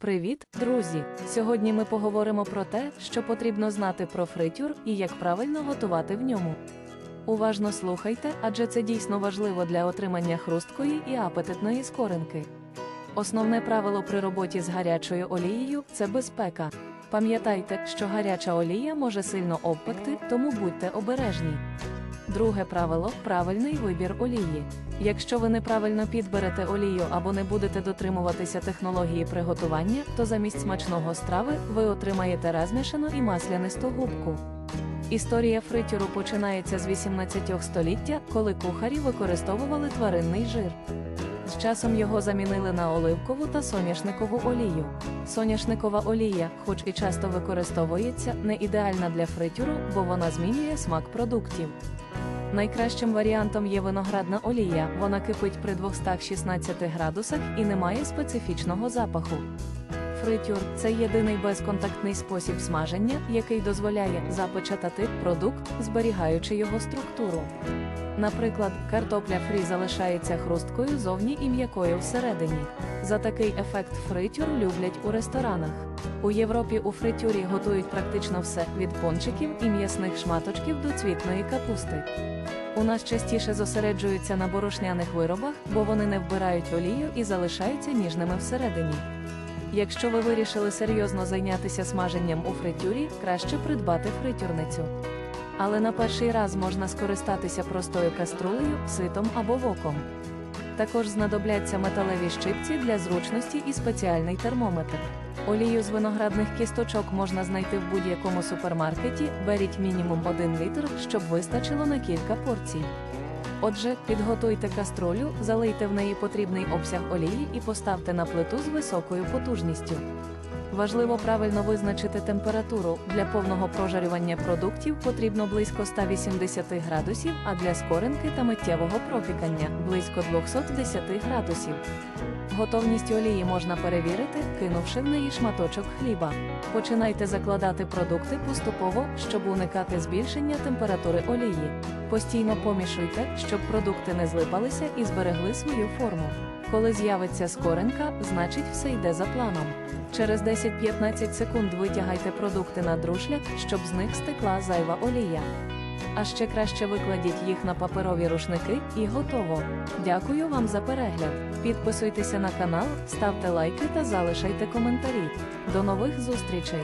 Привіт, друзі! Сьогодні ми поговоримо про те, що потрібно знати про фритюр і як правильно готувати в ньому. Уважно слухайте, адже це дійсно важливо для отримання хрусткої і апетитної скоринки. Основне правило при роботі з гарячою олією це безпека. Пам'ятайте, що гаряча олія може сильно обпекти, тому будьте обережні. Друге правило правильний вибір олії. Якщо ви неправильно підберете олію або не будете дотримуватися технології приготування, то замість смачного страви ви отримаєте розмішану і маслянисту губку. Історія фритюру починається з 18 століття, коли кухарі використовували тваринний жир. З часом його замінили на оливкову та соняшникову олію. Соняшникова олія, хоч і часто використовується, не ідеальна для фритюру, бо вона змінює смак продуктів. Найкращим варіантом є виноградна олія, вона кипить при 216 градусах і не має специфічного запаху. Фритюр це єдиний безконтактний спосіб смаження, який дозволяє запечатати продукт, зберігаючи його структуру. Наприклад, картопля фрі залишається хрусткою зовні і м'якою всередині. За такий ефект фритюр люблять у ресторанах. У Європі у фритюрі готують практично все від пончиків і м'ясних шматочків до цвітної капусти. У нас частіше зосереджуються на борошняних виробах, бо вони не вбирають олію і залишаються ніжними всередині. Якщо ви вирішили серйозно зайнятися смаженням у фритюрі, краще придбати фритюрницю. Але на перший раз можна скористатися простою каструлею, ситом або воком. Також знадобляться металеві щипці для зручності і спеціальний термометр. Олію з виноградних кісточок можна знайти в будь-якому супермаркеті, беріть мінімум 1 літр, щоб вистачило на кілька порцій. Отже, підготуйте каструлю, залийте в неї потрібний обсяг олії і поставте на плиту з високою потужністю. Важливо правильно визначити температуру. Для повного прожарювання продуктів потрібно близько 180 градусів, а для скоринки та миттєвого пропікання близько 210 градусів. Готовність олії можна перевірити, кинувши в неї шматочок хліба. Починайте закладати продукти поступово, щоб уникати збільшення температури олії. Постійно помішуйте, щоб продукти не злипалися і зберегли свою форму. Коли з'явиться скоринка, значить все йде за планом. Через 10-15 секунд витягайте продукти на друшляк, щоб з них стекла зайва олія. А ще краще викладіть їх на паперові рушники і готово. Дякую вам за перегляд. Підписуйтеся на канал, ставте лайки та залишайте коментарі. До нових зустрічей!